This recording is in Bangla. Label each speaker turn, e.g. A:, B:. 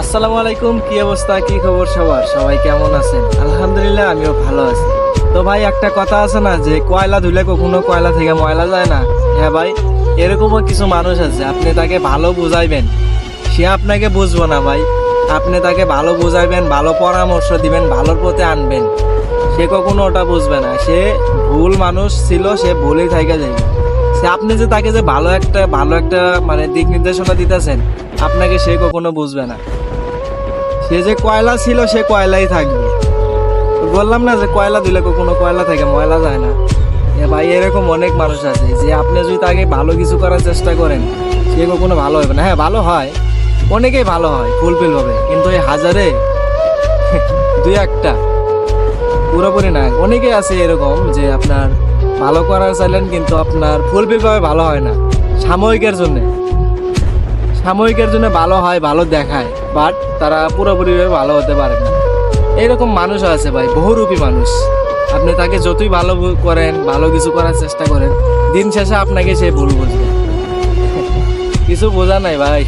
A: আসসালামু আলাইকুম, কি অবস্থা, কি খবর সবার? সবাই কেমন আছেন? আলহামদুলিল্লাহ, আমিও ভালো আছি। তো ভাই, একটা কথা আছে না, যে কয়লা ধুলে কখনো কয়লা থেকে ময়লা যায় না? হ্যাঁ ভাই, এরকমও কিছু মানুষ আছে, আপনি তাকে ভালো বুঝাইবেন। সে আপনাকে বুঝব না ভাই। আপনি তাকে ভালো বুঝাইবেন, ভালো পরামর্শ দিবেন, ভালোর পথে আনবেন। সে কখনো ওটা বুঝবে না। সে ভুল মানুষ ছিল, সে ভুলেই থাইকা যাবে সে আপনি যে তাকে যে ভালো একটা ভালো একটা মানে দিক নির্দেশনা দিতেছেন, আপনাকে সে কখনো বুঝবে না। সে যে কয়লা ছিল, সে কয়লাই থাকবে। বললাম না যে কয়লা দিলে কখনো কয়লা থাকে, ময়লা যায় না। এ ভাই, এরকম অনেক মানুষ আছে যে আপনি যদি তাকে ভালো কিছু করার চেষ্টা করেন, সে কখনো ভালো হবে না। হ্যাঁ ভালো হয়। অনেকেই ভালো হয় ফুলফিল হবে। কিন্তু এই হাজারে, দুই একটা, পুরোপুরি না অনেকেই আছে এরকম যে আপনার ভালো করার চাইলেন কিন্তু আপনার ফুলফিলভাবে ভালো হয় না, সাময়িকের জন্য। সাময়িকের জন্য ভালো হয়, ভালো দেখায় বাট তারা পুরোপুরিভাবে ভালো হতে পারে না। এরকম মানুষ আছে ভাই, বহুরূপী মানুষ। আপনি তাকে যতই ভালো করেন, ভালো কিছু করার চেষ্টা করেন, দিন শেষে আপনাকে সে ভুল বুঝবে। কিছু বোঝা নাই ভাই।